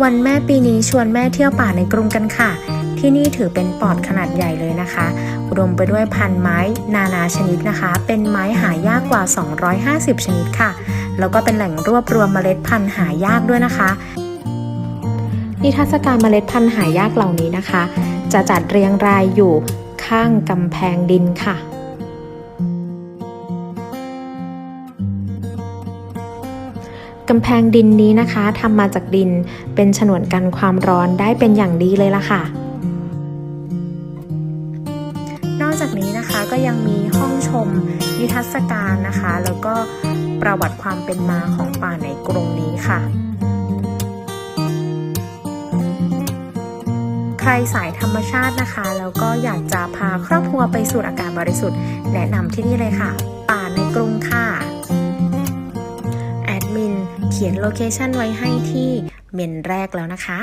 วันแม่ปีนี้ชวนแม่เที่ยวป่าในกรุงกันค่ะ ที่นี่ถือเป็นปอดขนาดใหญ่เลยนะคะ อุดมไปด้วยพันไม้นานาชนิดนะคะ เป็นไม้หายากกว่า 250 ชนิดค่ะ แล้วก็เป็นแหล่งรวบรวมเมล็ดพันธุ์หายากด้วยนะคะ นิทรรศการเมล็ดพันธุ์หายากเหล่านี้นะคะ จะจัดเรียงรายอยู่ข้างกำแพงดินค่ะ กำแพงดินนี้นะคะทำมาจากดินเป็นฉนวนกันความร้อนได้เป็นอย่างดีเลยล่ะค่ะ นอกจากนี้นะคะก็ยังมีห้องชมนิทรรศการนะคะ แล้วก็ประวัติความเป็นมาของป่าในกรุงนี้ค่ะ ใครสายธรรมชาตินะคะ แล้วก็อยากจะพาครอบครัวไปสูดอากาศบริสุทธิ์ แนะนำที่นี่เลยค่ะ ขียนโลเคชันไว้ให้ที่เมนแรกแล้วนะคะ